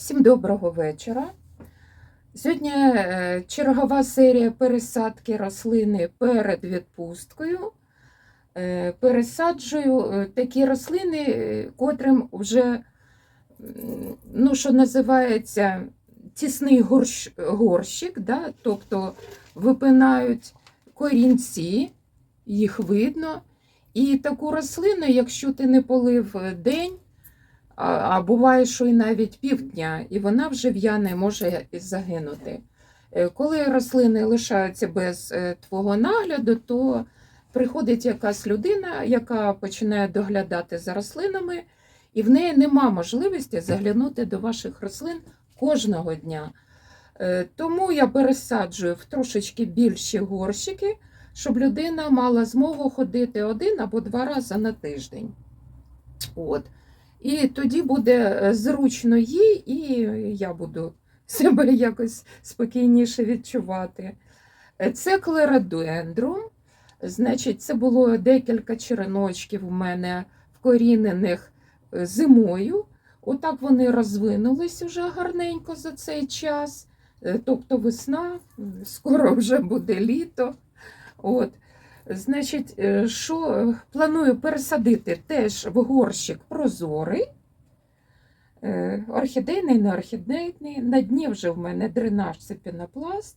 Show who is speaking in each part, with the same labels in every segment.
Speaker 1: Всім доброго вечора. Сьогодні е, чергова серія пересадки рослини перед відпусткою. Е, Пересаджую е, такі рослини, котрим вже, ну, що називається, тісний горщ, горщик, да? тобто випинають корінці, їх видно. І таку рослину, якщо ти не полив день, а, буває, що і навіть півдня, і вона вже в'яне може загинути. Е, Коли рослини лишаються без е, твого нагляду, то приходить якась людина, яка починає доглядати за рослинами, і в неї нема можливості заглянути до ваших рослин кожного дня. Е, Тому я пересаджую в трошечки більші горщики, щоб людина мала змогу ходити один або два рази на тиждень. От. І тоді буде е, зручно їй, і я буду себе якось спокійніше відчувати. Е, Це клеродендрум. Значить, це було декілька череночків у мене вкорінених е, зимою. Отак вони розвинулись уже гарненько за цей час. Тобто весна, скоро вже буде літо. От. Значить, е, що е, планую пересадити теж в горщик прозорий, е, орхідейний, не орхідейний. На дні вже в мене дренаж це пінопласт.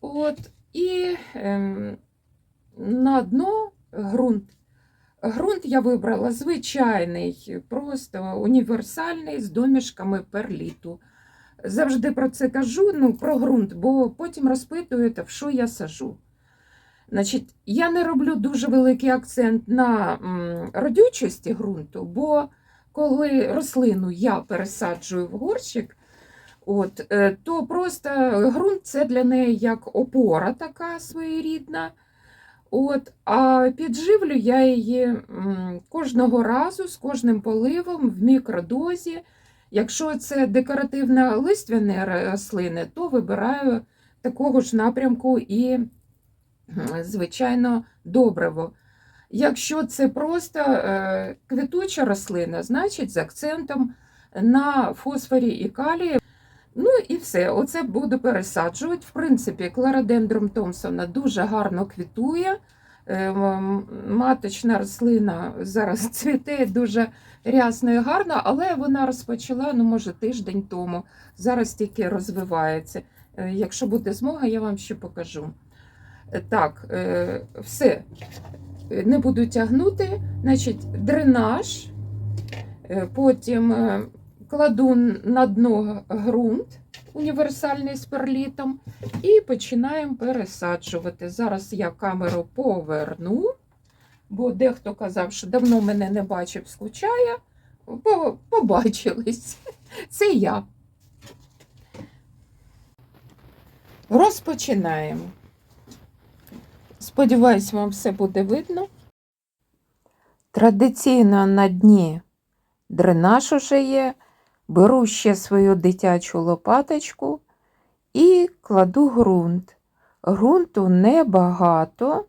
Speaker 1: От, і ем, на дно ґрунт. Ґрунт я вибрала звичайний, просто універсальний з домішками перліту. Завжди про це кажу, ну, про ґрунт, бо потім розпитуєте, в що я сажу. Значить, я не роблю дуже великий акцент на родючості ґрунту, бо коли рослину я пересаджую в горщик, от, е, то просто ґрунт це для неї як опора така своєрідна. От, а підживлю я її кожного разу з кожним поливом в мікродозі. Якщо це декоративна листвяні рослини, то вибираю такого ж напрямку і звичайно, добриво. Якщо це просто е, квітуча рослина, значить з акцентом на фосфорі і калії. Ну і все, оце буду пересаджувати. В принципі, клародендрум Томпсона дуже гарно квітує. Е, Маточна рослина зараз цвіте дуже рясно і гарно, але вона розпочала, ну, може, тиждень тому. Зараз тільки розвивається. Е, Якщо буде змога, я вам ще покажу. Е, Так, е, все. Е, Не буду тягнути. Значить, дренаж. Потім кладу на дно ґрунт універсальний з перлітом і починаємо пересаджувати. Зараз я камеру поверну, бо дехто казав, що давно мене не бачив, скучає. По- Побачились. Це я. Розпочинаємо. Сподіваюсь, вам все буде видно. Традиційно на дні дренаж уже є. Беру ще свою дитячу лопаточку і кладу ґрунт. Ґрунту небагато,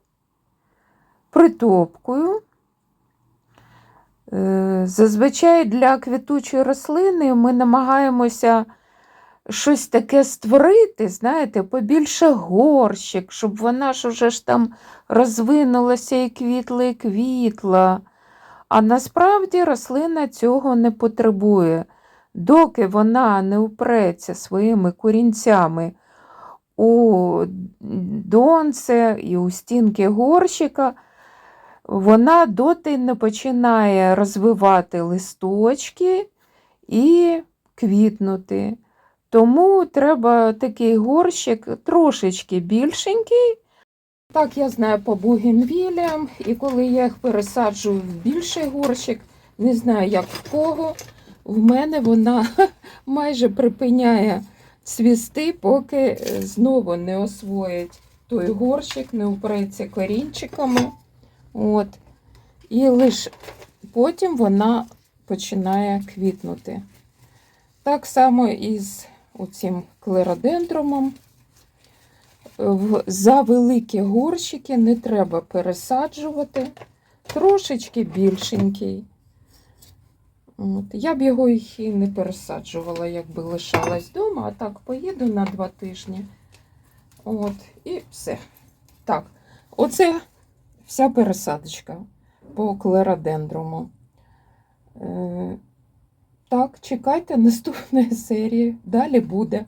Speaker 1: притопкую. Е, Зазвичай для квітучої рослини ми намагаємося щось таке створити, знаєте, побільше горщик, щоб вона ж уже ж там розвинулася і квітла, і квітла. А насправді рослина цього не потребує. Доки вона не впреться своїми корінцями у донце і у стінки горщика, вона доти не починає розвивати листочки і квітнути. Тому треба такий горщик трошечки більшенький. Так, я знаю по бугенвілям, і коли я їх пересаджую в більший горщик, не знаю, як в кого, в мене вона майже припиняє цвісти, поки е, знову не освоїть той горщик, не упреться корінчиками. От. І лише потім вона починає квітнути. Так само і з оцим клеродендромом. За великі горщики не треба пересаджувати, трошечки більшенький. От. Я б його і не пересаджувала, якби лишалась вдома, а так поїду на два тижні. От, і все. Так, оце вся пересадочка по клеродендруму. Так, чекайте наступної серії. Далі буде.